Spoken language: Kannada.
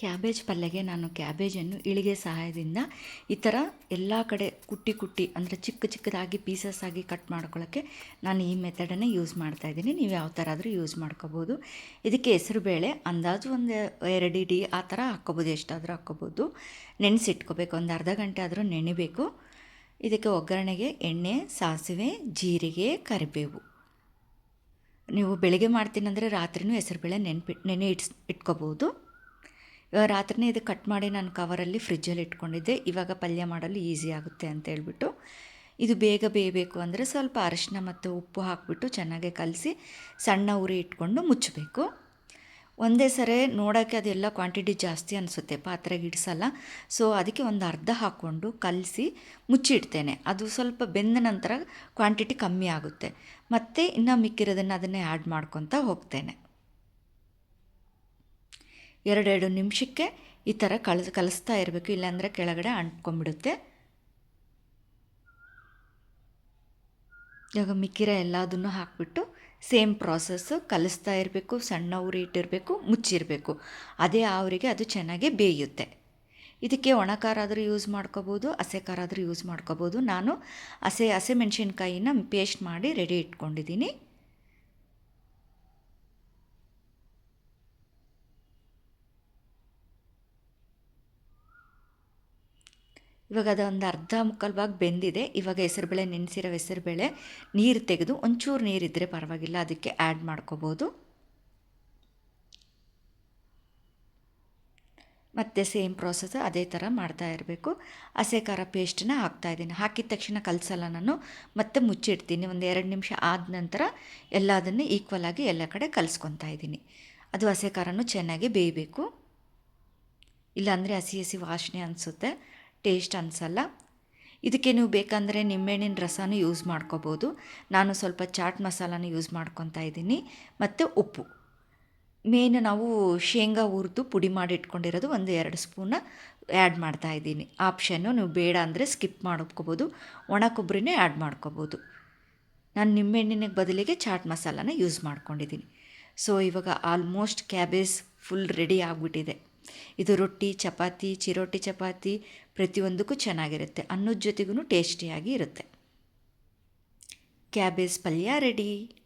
ಕ್ಯಾಬೇಜ್ ಪಲ್ಯಗೆ ನಾನು ಕ್ಯಾಬೇಜನ್ನು ಇಳಿಗೆ ಸಹಾಯದಿಂದ ಈ ಥರ ಎಲ್ಲ ಕಡೆ ಕುಟ್ಟಿ ಕುಟ್ಟಿ ಅಂದರೆ ಚಿಕ್ಕ ಚಿಕ್ಕದಾಗಿ ಪೀಸಸ್ ಆಗಿ ಕಟ್ ಮಾಡ್ಕೊಳ್ಳೋಕ್ಕೆ ನಾನು ಈ ಮೆಥಡನ್ನೇ ಯೂಸ್ ಮಾಡ್ತಾ ಇದ್ದೀನಿ. ನೀವು ಯಾವ ಥರ ಆದರೂ ಯೂಸ್ ಮಾಡ್ಕೋಬೋದು. ಇದಕ್ಕೆ ಹೆಸರುಬೇಳೆ ಅಂದಾಜು ಒಂದು ಎರಡು ಇಡಿ ಆ ಥರ ಹಾಕ್ಕೋಬೋದು, ಎಷ್ಟಾದರೂ ಹಾಕ್ಕೋಬೋದು. ನೆನೆಸಿಟ್ಕೋಬೇಕು, ಒಂದು ಅರ್ಧ ಗಂಟೆ ಆದರೂ ನೆನೆಬೇಕು. ಇದಕ್ಕೆ ಒಗ್ಗರಣೆಗೆ ಎಣ್ಣೆ, ಸಾಸಿವೆ, ಜೀರಿಗೆ, ಕರಿಬೇವು. ನೀವು ಬೆಳಿಗ್ಗೆ ಮಾಡ್ತೀನಂದರೆ ರಾತ್ರಿನೂ ಹೆಸರುಬೇಳೆ ನೆನ್ಪಿ ನೆನೆ ಇಟ್ಸ್ ಇಟ್ಕೋಬೋದು. ರಾತ್ರಿನೇ ಇದು ಕಟ್ ಮಾಡಿ ನಾನು ಕವರಲ್ಲಿ ಫ್ರಿಜ್ಜಲ್ಲಿ ಇಟ್ಕೊಂಡಿದ್ದೆ. ಇವಾಗ ಪಲ್ಯ ಮಾಡಲು ಈಸಿ ಆಗುತ್ತೆ ಅಂತ ಹೇಳ್ಬಿಟ್ಟು. ಇದು ಬೇಗ ಬೇಯಬೇಕು ಅಂದರೆ ಸ್ವಲ್ಪ ಅರಶಿನ ಮತ್ತು ಉಪ್ಪು ಹಾಕಿಬಿಟ್ಟು ಚೆನ್ನಾಗಿ ಕಲಸಿ ಸಣ್ಣ ಉರಿ ಇಟ್ಕೊಂಡು ಮುಚ್ಚಬೇಕು. ಒಂದೇ ಸರಿ ನೋಡೋಕ್ಕೆ ಅದೆಲ್ಲ ಕ್ವಾಂಟಿಟಿ ಜಾಸ್ತಿ ಅನಿಸುತ್ತೆ, ಪಾತ್ರೆಗೆ ಇಡಿಸಲ್ಲ. ಸೊ ಅದಕ್ಕೆ ಒಂದು ಅರ್ಧ ಹಾಕ್ಕೊಂಡು ಕಲಸಿ ಮುಚ್ಚಿಡ್ತೇನೆ. ಅದು ಸ್ವಲ್ಪ ಬೆಂದ ನಂತರ ಕ್ವಾಂಟಿಟಿ ಕಮ್ಮಿ ಆಗುತ್ತೆ. ಮತ್ತು ಇನ್ನು ಮಿಕ್ಕಿರೋದನ್ನು ಅದನ್ನೇ ಆ್ಯಡ್ ಮಾಡ್ಕೊತಾ ಹೋಗ್ತೇನೆ. ಎರಡೆರಡು ನಿಮಿಷಕ್ಕೆ ಈ ಥರ ಕಲ ಕಲಿಸ್ತಾ ಇರಬೇಕು. ಇಲ್ಲಾಂದರೆ ಕೆಳಗಡೆ ಅಂಟ್ಕೊಂಡ್ಬಿಡುತ್ತೆ. ಇವಾಗ ಮಿಕ್ಕಿರೋ ಎಲ್ಲದನ್ನು ಹಾಕಿಬಿಟ್ಟು ಸೇಮ್ ಪ್ರಾಸೆಸ್ಸು ಕಲಿಸ್ತಾ ಇರಬೇಕು, ಸಣ್ಣ ಉರಿ ಇಟ್ಟಿರಬೇಕು, ಮುಚ್ಚಿರಬೇಕು. ಅದೇ ಆವರಿಗೆ ಅದು ಚೆನ್ನಾಗಿ ಬೇಯುತ್ತೆ. ಇದಕ್ಕೆ ಒಣ ಖಾರ ಆದರೂ ಯೂಸ್ ಮಾಡ್ಕೋಬೋದು, ಹಸೆ ಖಾರ ಯೂಸ್ ಮಾಡ್ಕೋಬೋದು. ನಾನು ಹಸೆ ಹಸಿಮೆಣ್ಸಿನ್ಕಾಯಿನ ಪೇಸ್ಟ್ ಮಾಡಿ ರೆಡಿ ಇಟ್ಕೊಂಡಿದ್ದೀನಿ. ಇವಾಗ ಅದು ಒಂದು ಅರ್ಧ ಮುಕ್ಕಾಲು ಬೆಂದಿದೆ. ಇವಾಗ ಹೆಸರುಬೇಳೆ, ನೆನೆಸಿರೋ ಹೆಸರುಬೇಳೆ, ನೀರು ತೆಗೆದು ಒಂಚೂರು ನೀರಿದ್ದರೆ ಪರವಾಗಿಲ್ಲ, ಅದಕ್ಕೆ ಆ್ಯಡ್ ಮಾಡ್ಕೋಬೋದು. ಮತ್ತು ಸೇಮ್ ಪ್ರಾಸೆಸ್ ಅದೇ ಥರ ಮಾಡ್ತಾ ಇರಬೇಕು. ಹಸೆ, ಖಾರ ಪೇಸ್ಟನ್ನ ಹಾಕ್ತಾಯಿದ್ದೀನಿ ಹಾಕಿದ ತಕ್ಷಣ ಕಲಸಲ್ಲ ನಾನು. ಮತ್ತೆ ಮುಚ್ಚಿಡ್ತೀನಿ. ಒಂದು ಎರಡು ನಿಮಿಷ ಆದ ನಂತರ ಎಲ್ಲದನ್ನು ಈಕ್ವಲ್ ಆಗಿ ಎಲ್ಲ ಕಡೆ ಕಲಿಸ್ಕೊತಾ ಇದ್ದೀನಿ. ಅದು ಹಸೆ, ಖಾರನೂ ಚೆನ್ನಾಗಿ ಬೇಯಬೇಕು. ಇಲ್ಲಾಂದರೆ ಹಸಿ ಹಸಿ ವಾಸನೆ ಅನಿಸುತ್ತೆ. ಟೇಸ್ಟ್ ಅನಿಸಲ್ಲ. ಇದಕ್ಕೆ ನೀವು ಬೇಕಂದರೆ ನಿಂಬೆಹಣ್ಣಿನ ರಸನೂ ಯೂಸ್ ಮಾಡ್ಕೋಬೋದು. ನಾನು ಸ್ವಲ್ಪ ಚಾಟ್ ಮಸಾಲಾನ ಯೂಸ್ ಮಾಡ್ಕೊತಾ ಇದ್ದೀನಿ. ಮತ್ತು ಉಪ್ಪು. ಮೇನ್ ನಾವು ಶೇಂಗಾ ಹುರಿದು ಪುಡಿ ಮಾಡಿ ಇಟ್ಕೊಂಡಿರೋದು ಒಂದು ಎರಡು ಸ್ಪೂನ ಆ್ಯಡ್ ಮಾಡ್ತಾ ಇದ್ದೀನಿ. ಆಪ್ಷನ್ನು ನೀವು ಬೇಡ ಅಂದರೆ ಸ್ಕಿಪ್ ಮಾಡ್ಕೋಬೋದು. ಒಣ ಕೊಬ್ಬರಿನೇ ಆ್ಯಡ್ ಮಾಡ್ಕೋಬೋದು. ನಾನು ನಿಂಬೆಹಣ್ಣಿನ ಬದಲಿಗೆ ಚಾಟ್ ಮಸಾಲಾನ ಯೂಸ್ ಮಾಡ್ಕೊಂಡಿದ್ದೀನಿ. ಸೊ ಇವಾಗ ಆಲ್ಮೋಸ್ಟ್ ಕ್ಯಾಬೇಜ್ ಫುಲ್ ರೆಡಿ ಆಗಿಬಿಟ್ಟಿದೆ. ಇದು ರೊಟ್ಟಿ ಚಪಾತಿ ಚಿರೋಟಿ ಚಪಾತಿ ಪ್ರತಿಯೊಂದಕ್ಕೂ ಚೆನ್ನಾಗಿರುತ್ತೆ. ಅನ್ನದ ಜೊತೆಗೂ ಟೇಸ್ಟಿಯಾಗಿ ಇರುತ್ತೆ. ಕ್ಯಾಬೇಜ್ ಪಲ್ಯ ರೆಡಿ.